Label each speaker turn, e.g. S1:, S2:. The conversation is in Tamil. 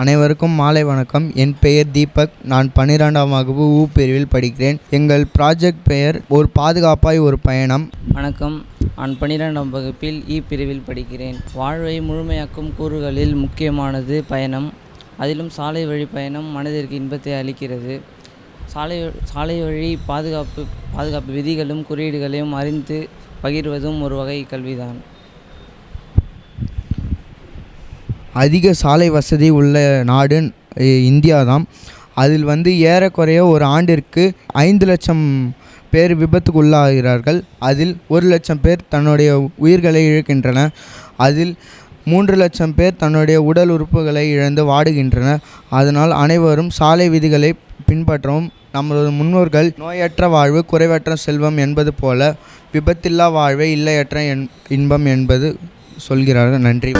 S1: அனைவருக்கும் மாலை வணக்கம். என் பெயர் தீபக். நான் பன்னிரெண்டாம் வகுப்பு ஊ பிரிவில் படிக்கிறேன். எங்கள் ப்ராஜெக்ட் பெயர் ஒரு பாதுகாப்பாய் ஒரு பயணம்.
S2: வணக்கம். நான் பன்னிரெண்டாம் வகுப்பில் இ பிரிவில் படிக்கிறேன். வாழ்வை முழுமையாக்கும் கூறுகளில் முக்கியமானது பயணம். அதிலும் சாலை வழி பயணம் மனதிற்கு இன்பத்தை அளிக்கிறது. சாலை சாலை வழி பாதுகாப்பு பாதுகாப்பு விதிகளும் குறியீடுகளையும் அறிந்து பகிர்வதும் ஒரு வகை கல்விதான்.
S1: அதிக சாலை வசதி உள்ள நாடு இந்தியா தான் அதில் வந்து ஏறக்குறைய ஒரு ஆண்டிற்கு ஐந்து லட்சம் பேர் விபத்துக்குள்ளாகிறார்கள். அதில் ஒரு லட்சம் பேர் தன்னுடைய உயிர்களை இழக்கின்றன அதில் மூன்று லட்சம் பேர் தன்னுடைய உடல் உறுப்புகளை இழந்து வாடுகின்றனர். அதனால் அனைவரும் சாலை விதிகளை பின்பற்றவும் நமது முன்னோர்கள் நோயற்ற வாழ்வு குறைவற்ற செல்வம் என்பது போல விபத்தில்லா வாழ்வே இல்லையற்ற என் இன்பம் என்பது சொல்கிறார்கள். நன்றி.